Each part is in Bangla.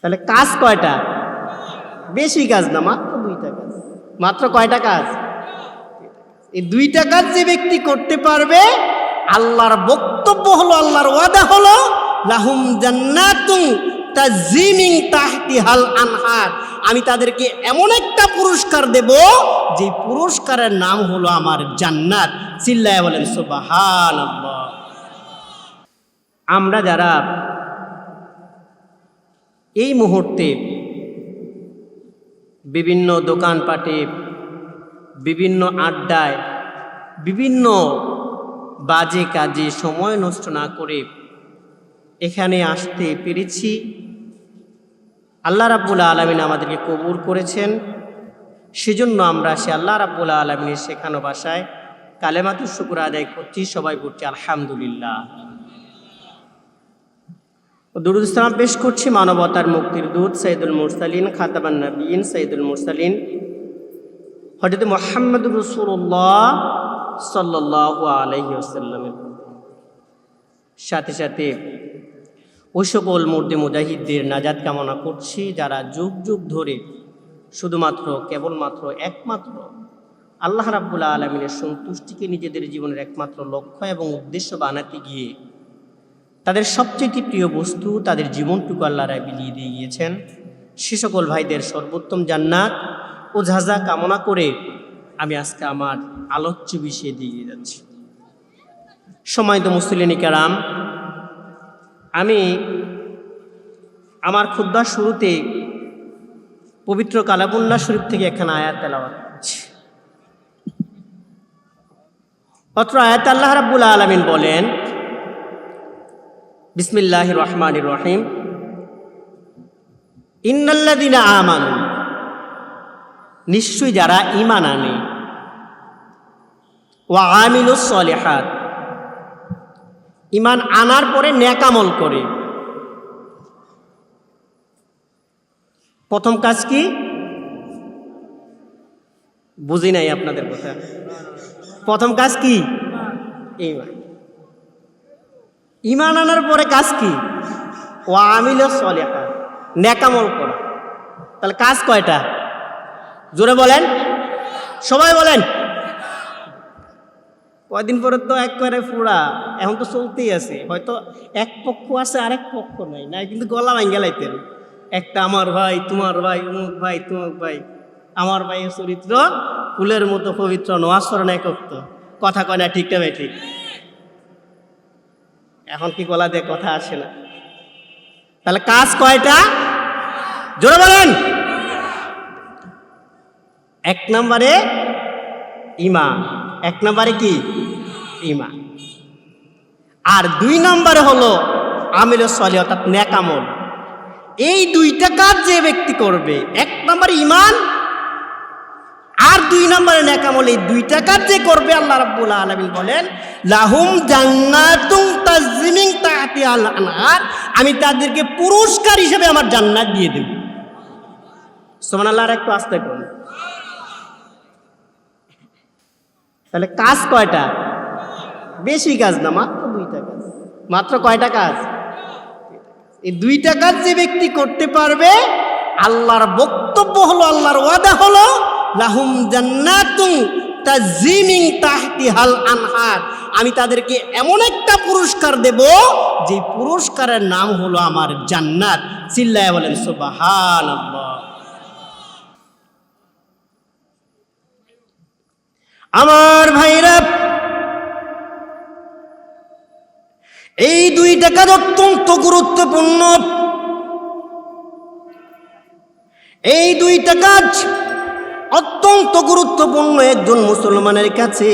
তাহলে কাজ কয়টা? বেশি কাজ না, মাত্র দুইটা কাজ। মাত্র কয়টা কাজ? এই দুইটা কাজ যে ব্যক্তি করতে পারবে, আল্লাহর বক্তব্য হলো, আল্লাহর ওয়াদা হলো, লাহুম জান্নাতুন তাজিমিং তাহতি আনহার। আমি তাদেরকে এমন একটা পুরস্কার দেব, যে পুরস্কারের নাম হলো আমার জান্নাত। চিল্লায় বলেন, সুবহানাল্লাহ। আমরা যারা এই মুহূর্তে বিভিন্ন দোকানপাটে, বিভিন্ন আড্ডায়, বিভিন্ন বাজে কাজে সময় নষ্ট না করে এখানে আসতে পেরেছি। আল্লাহ রাব্বুল আলমিন আমাদেরকে কবুল করেছেন। সেজন্য আমরা সে আল্লাহ রাব্বুল আলমিনের শেখানো ভাষায় কালেমাতুর শুকুর আদায় করছি। সবাই করছি আলহামদুলিল্লাহ। দুরুদ পেশ করছি মানবতার মুক্তির দূত সৈয়দুল মুরসালিন খাতাবান নবীন সৈয়দুল মুরসালিন। হজরত মোহাম্মদ রসুল্লাহ সাল্লাহ আলহি আসাল্লামের সাথে সাথে ওই সকল মুর্দে মুজাহিদদের নাজাদ কামনা করছি, যারা যুগ যুগ ধরে শুধুমাত্র, কেবলমাত্র একমাত্র আল্লাহ রাব্বুল্লাহ আলমিনের সন্তুষ্টিকে নিজেদের জীবনের একমাত্র লক্ষ্য এবং উদ্দেশ্য বানাতে গিয়ে তাদের সবচেয়ে প্রিয় বস্তু তাদের জীবনটুকু আল্লাহ রায় বিলিয়ে দিয়ে গিয়েছেন। সে সকল ভাইদের সর্বোত্তম জান্নাত ও ঝাঁঝা কামনা করে আমি আজকে আমার আলোচ্য বিষয়ে দিয়ে যাচ্ছি। সময় তো মুসলিনী কারাম, আমি আমার খুদ্া শুরুতে পবিত্র কালাবুল্লা শরীফ থেকে এখানে আয়াত তেলাওয়াত করছি। অত্র আয়াত আল্লাহ রাব্বুল আলমিন বলেন বিসমিল্লাহ রহমান রহিম। ইন্নাল্লাদিনা আমানু নিশ্চয়ই যারা ইমান আনে ও আমিনুস সলেহাত ইমান আনার পরে ন্যাকামল করে। প্রথম কাজ কি? বুঝি নাই আপনাদের কথা। প্রথম কাজ কি? ইমান ইমান আনার পরে কাজ কি? ও আমিল সলেহা ন্যাকামল করা। তাহলে কাজ কয়টা? জোরে বলেন। সবাই বলেন। কয়দিন পরে তো এক করে ফুরা এখন তো চলতেই আছে। হয়তো এক পক্ষ আছে, আরেক পক্ষ নাই। না কিন্তু গলা ভাঙ্গে লাইতেন। একটা আমার ভাই, তোমার ভাই, অমুক ভাই, তোমাক ভাই। আমার ভাইয়ের চরিত্র ফুলের মতো পবিত্র নোয়াসরণ একত্র। কথা কয় না ঠিকটা ভাই, ঠিক? এখন কি গলা দিয়ে কথা আসে না? তাহলে কাজ কয়টা? জোরে বলেন। এক নম্বরে ইমান এক নম্বরে কি? ইমান আর দুই নম্বরে হলো আমিল সলি অর্থাৎ ন্যাকামল এই দুইটা কাজ যে ব্যক্তি করবে, এক নম্বরে ইমান আর দুই নম্বরে নেকামল এই দুইটা কাজ যে করবে আল্লাহ রাব্বুল আলামিন বলেন, লাহুম জান্নাতুন তাজমিন তাতি আল আনহার, আমি তাদেরকে পুরস্কার হিসেবে আমার জান্নাত দিয়ে দেব। সুবহানাল্লাহ একটু আস্তে করুন। তাহলে কাজ কয়টা? বেশি কাজ না, মাত্র দুইটা কাজ। মাত্র কয়টা কাজ? এই দুইটা কাজ যে ব্যক্তি করতে পারবে, আল্লাহর বক্তব্য হলো, আল্লাহর ওয়াদা হলো লাহুম জান্নাতুন তাজিমিং তাহতি হাল আনহার। আমি তাদেরকে এমন একটা পুরস্কার দেব, যে পুরস্কারের নাম হলো আমার জান্নাত। চিল্লায় বলেন, সুবহানাল্লাহ। আমার ভাইরা, এই দুইটা কাজ অত্যন্ত গুরুত্বপূর্ণ। এই দুইটা কাজ অত্যন্ত গুরুত্বপূর্ণ একজন মুসলমানের কাছে।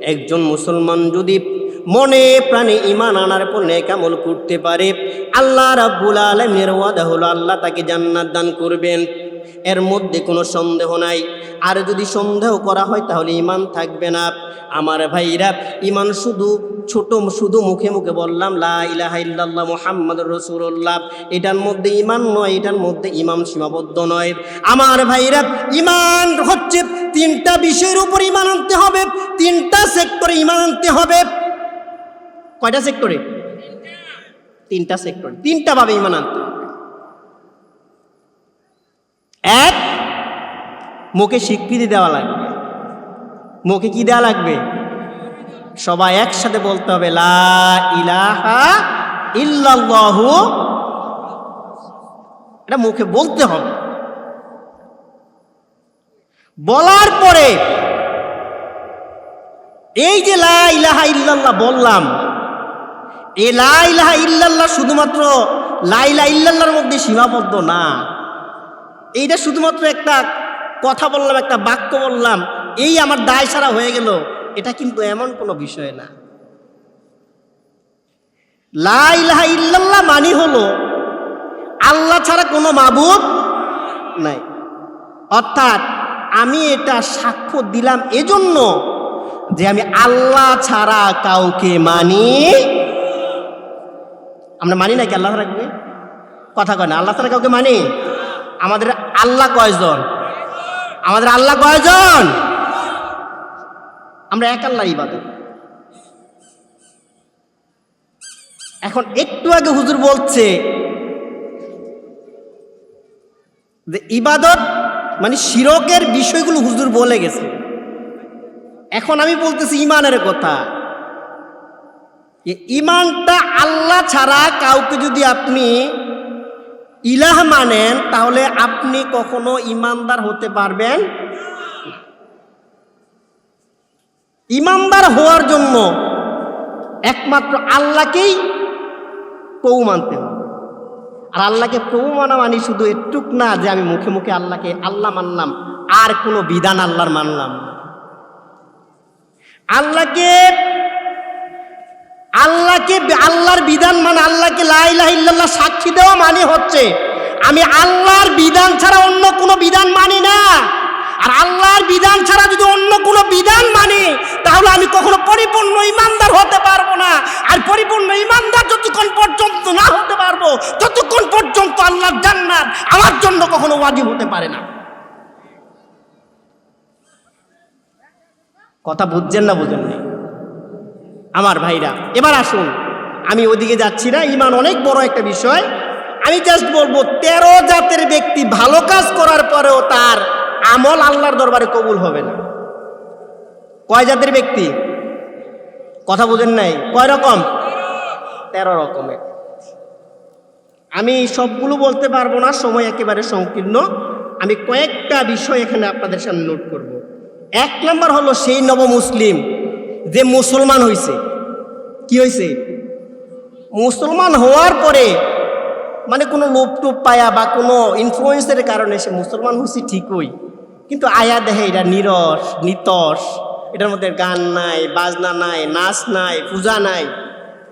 একজন মুসলমান যদি মনে প্রাণে ইমান আনার পর নেকামল করতে পারে, আল্লাহ রাব্বুল আলমের ওয়াদা হলো আল্লাহ তাকে জান্নাত দান করবেন। এর মধ্যে কোনো সন্দেহ নাই। আর যদি সন্দেহ করা হয় তাহলে ইমান থাকবে না। আমার ভাইরা ইমান শুধু ছোট, শুধু মুখে মুখে বললাম, লা ইলাহা ইল্লাল্লাহ মুহাম্মদ রসুল্লাহ এটার মধ্যে ইমান নয়, এটার মধ্যে ইমাম সীমাবদ্ধ নয়। আমার ভাইরা ইমান হচ্ছে তিনটা বিষয়ের উপর ইমান আনতে হবে, তিনটা সেক্টরে ইমান আনতে হবে। কয়টা সেক্টরে? তিনটা। সেক্টরে তিনটা ভাবে ইমান আনতে হবে এক, মুখে স্বীকৃতি দেওয়া লাগবে। মুখে কি দেওয়া লাগবে? সবাই একসাথে বলতে হবে, লা ইলাহা এটা মুখে বলতে হবে। বলার পরে এই যে লা ইলাহা ইল্লাল্লাহ বললাম, এ লা ইলাহা ইল্লাল্লাহ শুধুমাত্র লা ইলাহা ইল্লাল্লাহর মধ্যে সীমাবদ্ধ না। এইটা শুধুমাত্র একটা কথা বললাম, একটা বাক্য বললাম, এই আমার দায় সারা হয়ে গেল। এটা কিন্তু এমন কোনো বিষয় না। লা ইলাহা ইল্লাল্লাহ মানি হলো, আল্লাহ ছাড়া কোনো মাবুদ নাই। অর্থাৎ আমি এটা সাক্ষ্য দিলাম এজন্য যে আমি আল্লাহ ছাড়া কাউকে মানি। আমরা মানি নাকি আল্লাহ রাখবে কথা কয় না, আল্লাহ ছাড়া কাউকে মানি? আমাদের আল্লাহ কয়জন? আমাদের আল্লাহ কয়জন? আমরা এক আল্লাহ ইবাদত। এখন একটু আগে হুজুর বলছে যে ইবাদত মানে শিরকের বিষয়গুলো হুজুর বলে গেছে। এখন আমি বলতেছি ইমানের কথা। ইমানটা আল্লাহ ছাড়া কাউকে যদি আপনি ইলাহ মানেন, তাহলে আপনি কখনো ইমানদার হতে পারবেন। ইমানদার হওয়ার জন্য একমাত্র আল্লাহকেই প্রভু মানতে হবে আর আল্লাহকে প্রভু মানা মানি শুধু এটুক না যে আমি মুখে মুখে আল্লাহকে আল্লাহ মানলাম, আর কোনো বিধান আল্লাহর মানলাম আল্লাহকে আল্লাহকে আল্লাহর বিধান মানে আল্লাহকে লাইলাহ ইল্লাল্লাহ সাক্ষী দেওয়া মানে হচ্ছে, আমি আল্লাহর বিধান ছাড়া অন্য কোনো বিধান মানি না। আর আল্লাহর বিধান ছাড়া যদি অন্য কোনো বিধান মানি, তাহলে আমি কখনো পরিপূর্ণ ইমানদার হতে পারব না। আর পরিপূর্ণ ইমানদার যতক্ষণ পর্যন্ত না হতে পারব, ততক্ষণ পর্যন্ত আল্লাহর জান্নাত আমার জন্য কখনো ওয়াজিব হতে পারে না। কথা বুঝছেন না বুঝেননি? আমার ভাইরা। এবার আসুন, আমি ওদিকে যাচ্ছি না, ইমান অনেক বড় একটা বিষয়। আমি জাস্ট বলব, তেরো জাতের ব্যক্তি ভালো কাজ করার পরেও তার আমল আল্লাহর দরবারে কবুল হবে না। কয় জাতের ব্যক্তি? কথা বুঝেন নাই। কয় রকম? তেরো রকমের। আমি সবগুলো বলতে পারব না, সময় একেবারে সংকীর্ণ। আমি কয়েকটা বিষয় এখানে আপনাদের সামনে নোট করব। এক নম্বর হলো সেই নব মুসলিম যে মুসলমান হয়েছে কি হয়েছে মুসলমান হওয়ার পরে মানে কোনো লোপ টোপ পায়া বা কোনো ইনফ্লুয়েন্সের কারণে সে মুসলমান হয়েছে ঠিকই। কিন্তু আয়া দেখে এটা নিরস, নিতস, এটার মধ্যে গান নাই, বাজনা নাই, নাচ নাই, পূজা নাই,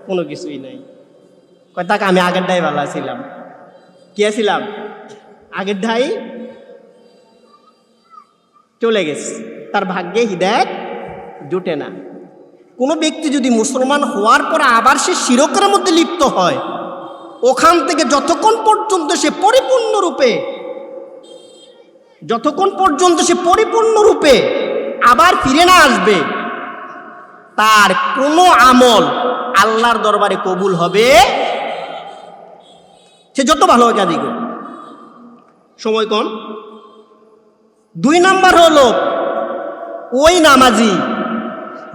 কোনো কিছুই নাই। কয় তাকে আমি আগের ডাই ভালো ছিলাম কি ছিলাম আগের ধাই চলে গেছে। তার ভাগ্যে হৃদায়ত জুটে না। কোনো ব্যক্তি যদি মুসলমান হওয়ার পর আবার সে শিরকের মধ্যে লিপ্ত হয়, ওখান থেকে যতক্ষণ পর্যন্ত সে পরিপূর্ণরূপে, যতক্ষণ পর্যন্ত সে পরিপূর্ণরূপে আবার ফিরে না আসবে, তার কোনো আমল আল্লাহর দরবারে কবুল হবে? সে যত ভালো কাজই করবে সময় কম। দুই নাম্বার হলো, ওই নামাজি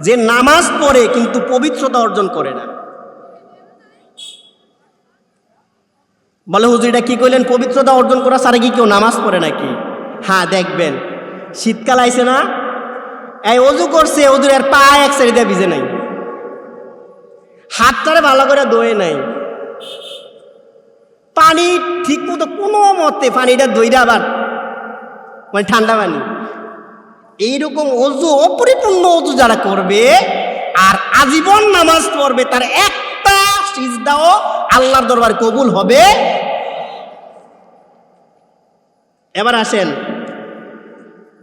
যে নামাজ পড়ে কিন্তু পবিত্রতা অর্জন করে না। বলে হুজুর, এটা কি কইলেন? পবিত্রতা অর্জন করা সারে কি কেউ নামাজ পড়ে নাকি? হ্যাঁ দেখবেন। শীতকাল আইছে না? এই অজু করছে, অজুর আর পা এক সাইডে ভিজে নাই। হাতটারে ভালো করে দোয়ে নাই। পানি ঠিক মতো কোনো মতে পানিটা দইরা আবার মানে ঠান্ডা পানি। এইরকম অজু, অপরিপূর্ণ অজু যারা করবে আর আজীবন নামাজ পড়বে, তার একটা সিজদাও আল্লাহর দরবার কবুল হবে। এবার আসেন,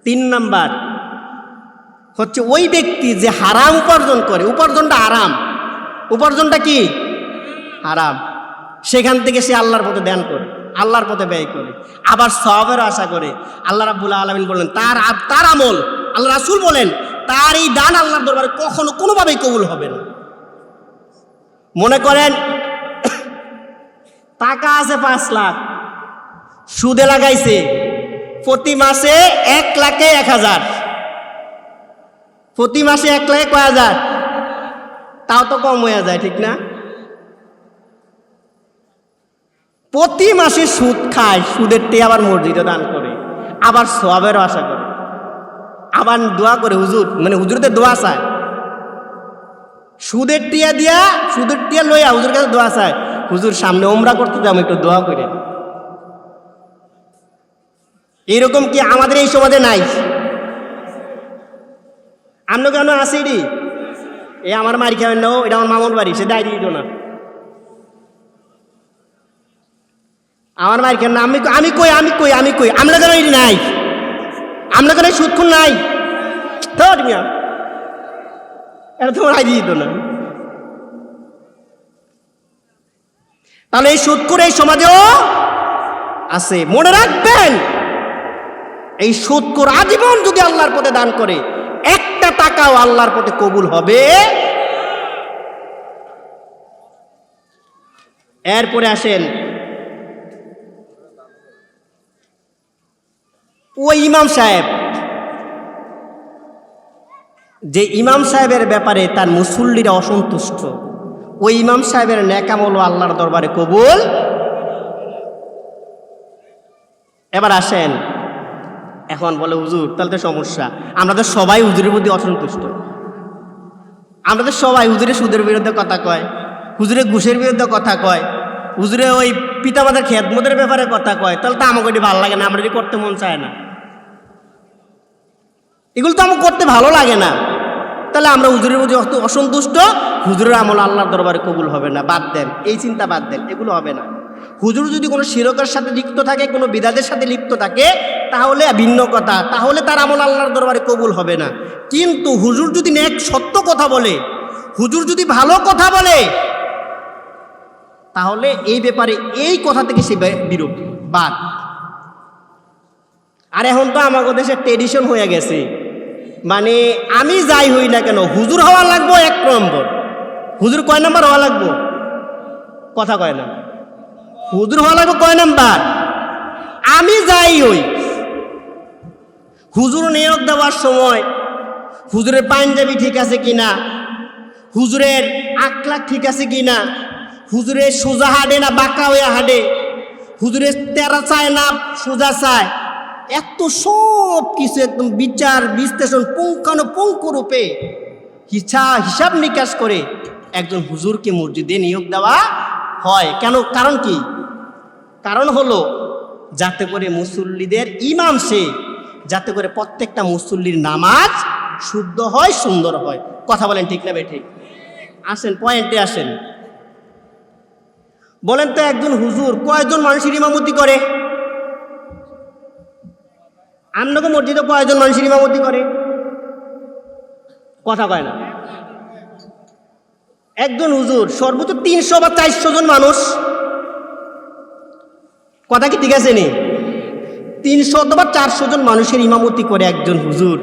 তিন নাম্বার হচ্ছে ওই ব্যক্তি যে হারাম উপার্জন করে। উপার্জনটা আরাম উপার্জনটা কি? হারাম। সেখান থেকে সে আল্লাহর পথে দান করে। আল্লাহর পথে ব্যয় করে। আবার সবের আশা করে। আল্লাহ রাবুল্লাহ আলমিন বললেন, তার তার আমল, আল্লাহ রাসুল বলেন তার এই দান আল্লাহর দরবারে কখনো কোনোভাবেই কবুল হবে না। মনে করেন, টাকা আছে পাঁচ লাখ, সুদে লাগাইছে, প্রতি মাসে এক লাখে এক হাজার। প্রতি মাসে এক লাখে কয় হাজার? তাও তো কম হয়ে যায়, ঠিক না? প্রতি মাসে সুদ খায়, সুদের তে আবার মসজিদে দান করে, আবার সবেরও আশা করে। আবার দোয়া করে হুজুর মানে হুজুরতে দোয়া চায়। সুদের টিয়া দিয়া, সুদের টিয়া লইয়া হুজুর কাছে দোয়া চায়, হুজুর, সামনে ওমরা করতে যাব একটু দোয়া করে। এরকম কি আমাদের এই সমাজে নাই? আমরা কেন রে এ আমার মারি খাবেন না এটা আমার মামুর বাড়ি, সে দায় দিত না। আমার মায়ের খাবেন না? আমি আমি কই আমি কই আমি কই? আমরা কেন নাই? আমরা কেন সুৎক্ষণ নাই? এটা তোমার দিত না। তাহলে এই সুৎকুর এই সমাজেও আছে। মনে রাখবেন, এই সুৎকুর আজীবন যদি আল্লাহর পথে দান করে, একটা টাকাও আল্লাহর পথে কবুল হবে। এরপরে আসেন ওই ইমাম সাহেব। যে ইমাম সাহেবের ব্যাপারে তার মুসল্লিরা অসন্তুষ্ট, ওই ইমাম সাহেবের ন্যাকামল আল্লাহর দরবারে কবুল। এবার আসেন। এখন বলে, হুজুর, তাহলে তো সমস্যা। আমরা তো সবাই হুজুরের প্রতি অসন্তুষ্ট। আমরা তো সবাই হুজুরের সুদের বিরুদ্ধে কথা কয় হুজুরে ঘুষের বিরুদ্ধে কথা কয় হুজুরে ওই পিতামাতার খেদমতের ব্যাপারে কথা কয়। তাহলে তো আমাকে ভালো লাগে না, আমরা এটি করতে মন চায় না। এগুলো তো আমার করতে ভালো লাগে না। তাহলে আমরা হুজুরের অত- অসন্তুষ্ট? হুজুরের আমল আল্লাহর দরবারে কবুল হবে না, বাদ দেন, এই চিন্তা বাদ দেন, এগুলো হবে না। হুজুর যদি কোনো শিরকের সাথে লিপ্ত থাকে, কোনো বিদাদের সাথে লিপ্ত থাকে, তাহলে ভিন্ন কথা, তাহলে তার আমল আল্লাহর দরবারে কবুল হবে না। কিন্তু হুজুর যদি এক সত্য কথা বলে, হুজুর যদি ভালো কথা বলে, তাহলে এই ব্যাপারে এই কথা থেকে সে বে- বিরত বাদ। আর এখন তো আমাদের দেশে ট্রেডিশন হয়ে গেছে। মানে আমি যাই হই না কেন, হুজুর হওয়া লাগবো এক নম্বর। হুজুর কয় নাম্বার হওয়া লাগবো? কথা কয় না। হুজুর হওয়া লাগবো কয় নাম্বার? আমি যাই হই। হুজুর নিয়োগ দেওয়ার সময় হুজুরের পাঞ্জাবি ঠিক আছে কিনা? হুজুরের আকলাক ঠিক আছে কিনা? হুজুরের সোজা হাডে না বাঁকা হয়ে হাডে হুজুরের তেরা চায় না সোজা চায়? এত সব কিছু একদম বিচার, বিশ্লেষণ পুঙ্খানো পুঙ্খ রূপে হিসা, হিসাব নিকাশ করে একজন হুজুরকে মসজিদে নিয়োগ দেওয়া হয়। কেন? কারণ কি? কারণ হলো, যাতে করে মুসল্লিদের ইমাম সে, যাতে করে প্রত্যেকটা মুসল্লির নামাজ শুদ্ধ হয়, সুন্দর হয়। কথা বলেন ঠিক না ঠিক? আসেন, পয়েন্টে আসেন। বলেন তো একজন হুজুর কয়জন মানুষের ইমামতি করে? আপনাকে মসজিদে কয়জন মানুষের ইমামতি করে। কথা কয় না। একজন হুজুর সর্বোচ্চ তিনশো বা চারশো জন মানুষ। কথা কি ঠিক আছে নি? তিনশো অথবা চারশো জন মানুষের ইমামতি করে একজন হুজুর।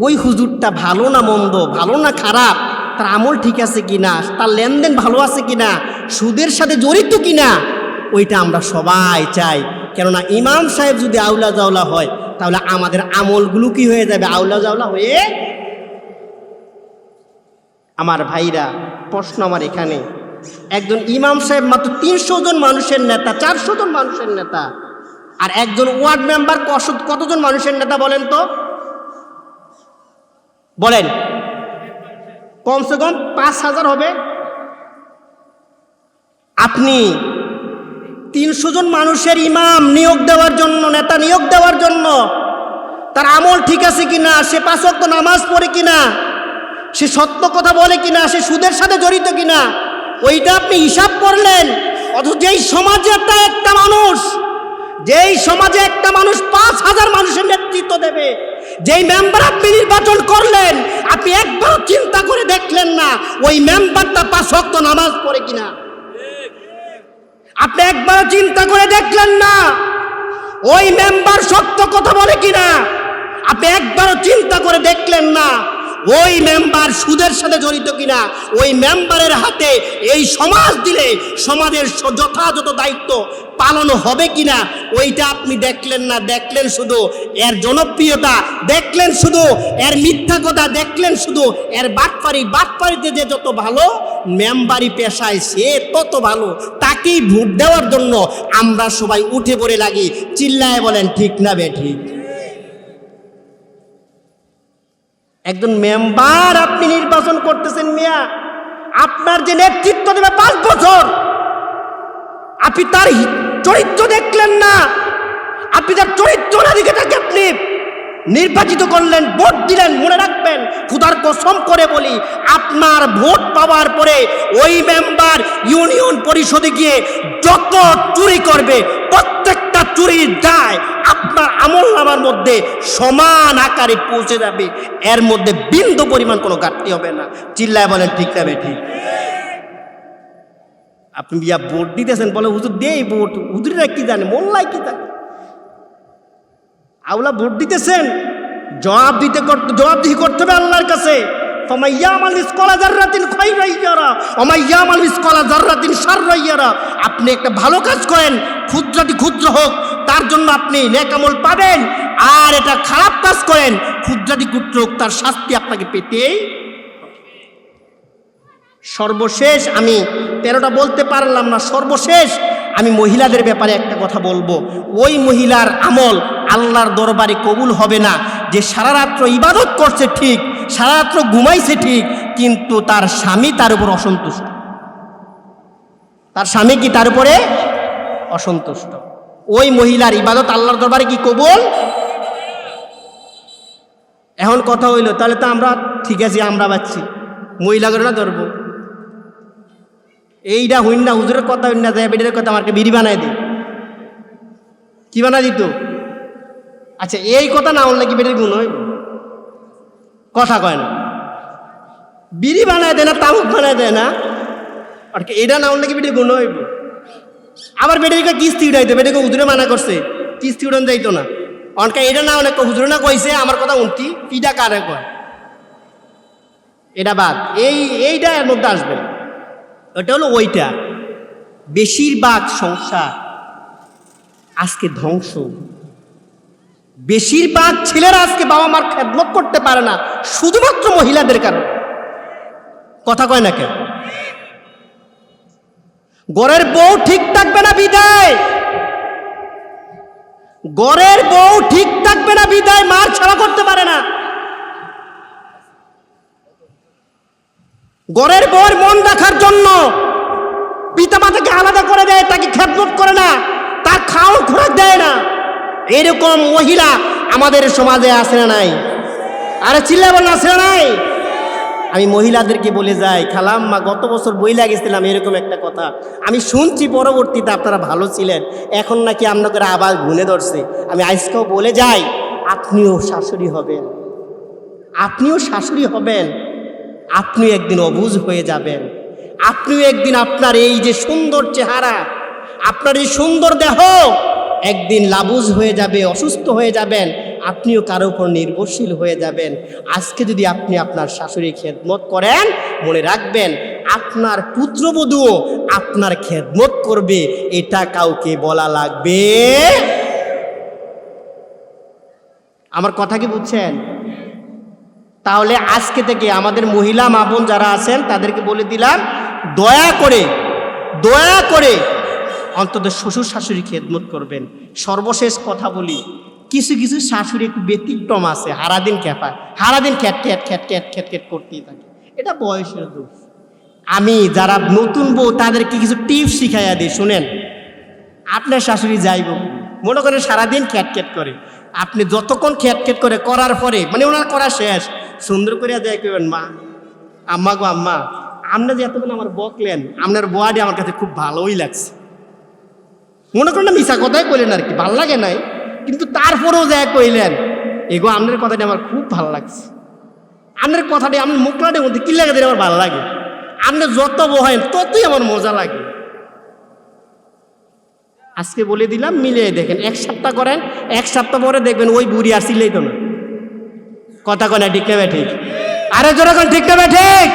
ওই হুজুরটা ভালো না মন্দ, ভালো না খারাপ? তার আমল ঠিক আছে কিনা তার লেনদেন ভালো আছে কিনা সুদের সাথে জড়িত কিনা ওইটা আমরা সবাই চাই। কেননা ইমাম সাহেব যদি আউলা জাউলা হয় তাহলে আমাদের আমলগুলো কি হয়ে যাবে? আউলা জাউলা হয়ে আমার ভাইরা, প্রশ্ন আমার এখানে। একজন ইমাম সাহেব মাত্র তিনশো জন মানুষের নেতা, চারশো জন মানুষের নেতা। আর একজন ওয়ার্ড মেম্বার কত- কতজন মানুষের নেতা বলেন তো? বলেন। কমসে কম পাঁচ হাজার হবে। আপনি তিনশো জন মানুষের ইমাম নিয়োগ দেওয়ার জন্য, নেতা নিয়োগ দেওয়ার জন্য। তার আমল ঠিক আছে কিনা? সে পাঁচ ওয়াক্ত নামাজ পড়ে কিনা? সে সত্য কথা বলে কিনা? সে সুদের সাথে জড়িত কিনা? ওইটা আপনি হিসাব করলেন। অথচ যেই সমাজে একটা একটা মানুষ, যেই সমাজে একটা মানুষ পাঁচ হাজার মানুষের নেতৃত্ব দেবে, যেই মেম্বার আপনি নির্বাচন করলেন, আপনি একবার চিন্তা করে দেখলেন না, ওই মেম্বারটা পাঁচ ওয়াক্ত নামাজ পড়ে কিনা? আপনি একবার চিন্তা করে দেখলেন না। ওই মেম্বার সত্য কথা বলে কিনা? আপনি একবারও চিন্তা করে দেখলেন না। ওই মেম্বার সুদের সাথে জড়িত কিনা, ওই মেম্বারের হাতে এই সমাজ দিলে সমাজের যথাযথ দায়িত্ব পালন হবে কিনা, ওইটা আপনি দেখলেন না, দেখলেন শুধু এর জনপ্রিয়তা, দেখলেন শুধু এর মিথ্যা কথা, দেখলেন শুধু এর বাটপারি, বাটপারিতে যে যত ভালো মেম্বারি পেশায়, সে তত ভালো। তাকেই ভোট দেওয়ার জন্য আমরা সবাই উঠে পড়ে লাগি, চিল্লায় বলেন, ঠিক না বে, ঠিক। একজন মেম্বার আপনি নির্বাচন করতেছেন মিয়া, আপনার যে নেতৃত্ব দেবে পাঁচ বছর, আপনি তার চরিত্র দেখলেন না, আপনি তার চরিত্র না দিকে তাকে আপনি নির্বাচিত করলেন, ভোট দিলেন, মনে রাখবেন খুদার কসম করে বলি, আপনার ভোট পাওয়ার পরে ওই মেম্বার ইউনিয়ন পরিষদে গিয়ে যত চুরি করবে চুরির দায় আপনার আমল নামার মধ্যে সমান আকারে পৌঁছে যাবে। এর মধ্যে বিন্দু পরিমাণ কোনো ঘাটতি হবে না। চিল্লায় বলেন, ঠিক যাবে ঠিক। আপনি বিয়া ভোট দিতেছেন বলে হুজুর দেই ভোট। হুজুরেরা কি জানে? মোল্লাই কি জানে? আউলা ভোট দিতেছেন, জবাব দিতে জবাবদিহি করতে হবে আল্লাহর কাছে। আপনি একটা ভালো কাজ করেন, ক্ষুদ্রটি ক্ষুদ্র হোক, তার জন্য আপনি নেকামল পাবেন, আর এটা খারাপ কাজ করেন, ক্ষুদ্রটি ক্ষুদ্র হোক, তার শাস্তি আপনাকে পেতেই সর্বশেষ আমি তেরোটা বলতে পারলাম না, সর্বশেষ আমি মহিলাদের ব্যাপারে একটা কথা বলব। ওই মহিলার আমল আল্লাহর দরবারে কবুল হবে না। যে সারা রাত্র ইবাদত করছে ঠিক সারা রাত্র ঘুমাইছে ঠিক, কিন্তু তার স্বামী তার উপর অসন্তুষ্ট। তার স্বামী কি তার উপরে অসন্তুষ্ট? ওই মহিলার ইবাদত আল্লাহর দরবারে কি কবুল? এখন কথা হইল, তাহলে তো আমরা ঠিক আছে, আমরা পাচ্ছি মহিলাগুলো না ধরবো। এইটা হইন না হুজুরের কথা হইন না যায়, বেডের কথা আমাকে বিড়ি বানাই দিই কি বানাই দিত? আচ্ছা এই কথা না হলে কি বেডের গুণ হইব? কথা কয় না। বিড়ি বানায় দেয় না, তামুক বানায় দেয় না। আর এটা না হলে কি বেডের গুণ হইব? আবার বেডেরকে কিস্তি উঠাইতে বেডেরকে হুজুরে মানা করছে, কিস্তি উঠান যাইতো না। অনকা এটা না অনেক হুজুরে না কইছে, আমার কথা উনতি পিটা কারে কয়? এটা বাদ, এই এইটা এর মধ্যে আসবে না। ওটা হলো ওইটা। বেশিরভাগ সংসার আজকে ধ্বংস। বেশিরভাগ ছেলেরা আজকে বাবা মার খেদমত করতে পারে না, শুধুমাত্র মহিলাদের কারণে। কথা কয় না কেন গড়ের বউ ঠিক থাকবে না বিদায়। গড়ের বউ ঠিক থাকবে না বিদায়, মার ছাড়া করতে পারে না। গড়ের বউর মন রাখার জন্য পিতা মাতাকে আলাদা করে দেয়, তাকে খেদমত করে না, তার খাও খোরাক দেয় না। এরকম মহিলা আমাদের সমাজে আসে না নাই? আরে চিল্লা বলেন আছে না নাই? আমি মহিলাদেরকে বলে যাই খালাম মা গত বছর বই লাগেছিলাম এরকম একটা কথা। আমি শুনছি পরবর্তীতে আপনারা ভালো ছিলেন, এখন নাকি আপনাকে আবার গুনে ধরছে। আমি আজকেও বলে যাই, আপনিও শাশুড়ি হবেন। আপনিও শাশুড়ি হবেন। আপনি একদিন অবুজ হয়ে যাবেন। আপনিও একদিন আপনার এই যে সুন্দর চেহারা, আপনার এই সুন্দর দেহ একদিন লাবুজ হয়ে যাবে, অসুস্থ হয়ে যাবেন। আপনিও কারও উপর নির্ভরশীল হয়ে যাবেন। আজকে যদি আপনি আপনার শাশুড়ি খেদমত করেন, মনে রাখবেন আপনার পুত্রবধূও আপনার খেদমত করবে, এটা কাউকে বলা লাগবে? আমার কথা কি বুঝছেন? তাহলে আজকে থেকে আমাদের মহিলা মা বোন যারা আছেন, তাদেরকে বলে দিলাম, দয়া করে দয়া করে অন্তত শ্বশুর শাশুড়ি খেদমত করবেন। সর্বশেষ কথা বলি, কিছু কিছু শাশুড়ি একটু ব্যতিক্রম আছে হারাদিন খেপায় হারাদিন খ্যাট খ্যাট খ্যাট খ্যাট খ্যাট খ্যাট করতেই থাকে। এটা বয়সের দোষ। আমি যারা নতুন বউ, তাদেরকে কিছু টিপস শিখাইয়া দিই, শুনেন। আপনার শাশুড়ি যাইব মনে করেন সারাদিন খ্যাট খ্যাট করে। আপনি যতক্ষণ খ্যাট খ্যাট করে করার পরে মানে ওনার করা শেষ সুন্দর করে দেয় কেবেন মা, আম্মা গো আম্মা আপনি যে এতক্ষণ আমার বকলেন আপনার বয়াডি আমার কাছে খুব ভালোই লাগছে। মনে করেন মিশা কথাই কইলেন আর কি, ভালো লাগে নাই, কিন্তু তারপরেও যা কইলেন, এগো আপনার কথাটি আমার খুব ভালো লাগছে। আপনার কথাটি আপনার মুখলাটের মধ্যে কি লাগে আমার ভালো লাগে? আপনি যত বহেন, ততই আমার মজা লাগে। আজকে বলে দিলাম, মিলিয়ে দেখেন, এক সপ্তাহ করেন, এক সপ্তাহ পরে দেখবেন ওই বুড়ি আর সিলেই তো না। কথা কলে ঠিক না ঠিক? আরে জোরে কোন ঠিক না ঠিক?